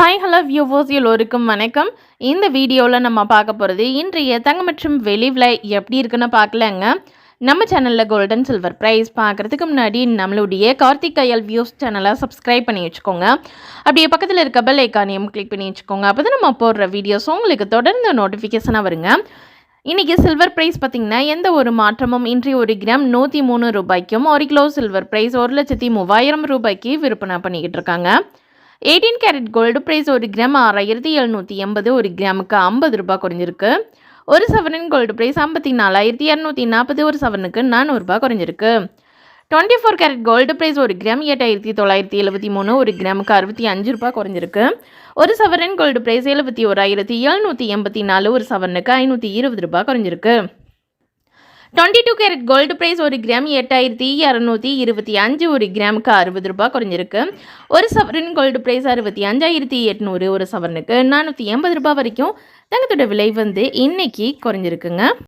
Hi hello viewers எல்லோருக்கும் வணக்கம். இந்த வீடியோவில் நம்ம பார்க்க போகிறது இன்றைய தங்கம் மற்றும் வெளி விலை எப்படி இருக்குன்னு பார்க்கலங்க. நம்ம சேனலில் கோல்டன் சில்வர் ப்ரைஸ் பார்க்குறதுக்கு முன்னாடி நம்மளுடைய கார்த்திக் கையல் வியூஸ் சேனலை சப்ஸ்கிரைப் பண்ணி வச்சுக்கோங்க. அப்படியே பக்கத்தில் இருக்க பெல் ஐக்கானையும் கிளிக் பண்ணி வச்சுக்கோங்க. அப்போ தான் நம்ம போடுற வீடியோஸ் உங்களுக்கு தொடர்ந்து நோட்டிஃபிகேஷனாக வருங்க. இன்றைக்கி சில்வர் ப்ரைஸ் பார்த்திங்கன்னா எந்த ஒரு மாற்றமும் இன்றைய ஒரு கிராம் நூற்றி மூணு ரூபாய்க்கும் ஒரு கிலோ சில்வர் ப்ரைஸ் ஒரு லட்சத்தி மூவாயிரம் ரூபாய்க்கு விற்பனை பண்ணிக்கிட்டு இருக்காங்க. எயிட்டீன் கேரட் கோல்டு ப்ரைஸ் ஒரு கிராம் ஆறாயிரத்தி எழுநூற்றி எண்பது ஒரு கிராமுக்கு ஐம்பது ரூபாய் குறைஞ்சிருக்கு. ஒரு சவரன் கோல்டு ப்ரைஸ் ஐம்பத்தி நாலாயிரத்தி இரநூத்தி நாற்பது ஒரு சவரனுக்கு நானூறுரூபா குறைஞ்சிருக்கு. Twenty four carat gold price ஒரு கிராம் எட்டாயிரத்தி தொள்ளாயிரத்தி எழுபத்தி மூணு ஒரு கிராமுக்கு அறுபத்தி அஞ்சு ரூபாய் குறைஞ்சிருக்கு. ஒரு சவரன் கோல்டு ப்ரைஸ் எழுபத்தி ஓராயிரத்தி எழுநூற்றி எண்பத்தி நாலு ஒரு சவரனுக்கு ஐநூற்றி இருபது ரூபாய் குறைஞ்சிருக்கு. Twenty two carat gold price ஒரு கிராம் எட்டாயிரத்தி இரநூத்தி இருபத்தி அஞ்சு ஒரு கிராமுக்கு அறுபது ரூபாய் குறைஞ்சிருக்கு. ஒரு சவரன் கோல்டு ப்ரைஸ் அறுபத்தி அஞ்சாயிரத்தி எட்நூறு ஒரு சவரனுக்கு நானூற்றி எண்பது ரூபாய் வரைக்கும் தங்கத்தோட விலை வந்து இன்னைக்கு குறைஞ்சிருக்குங்க.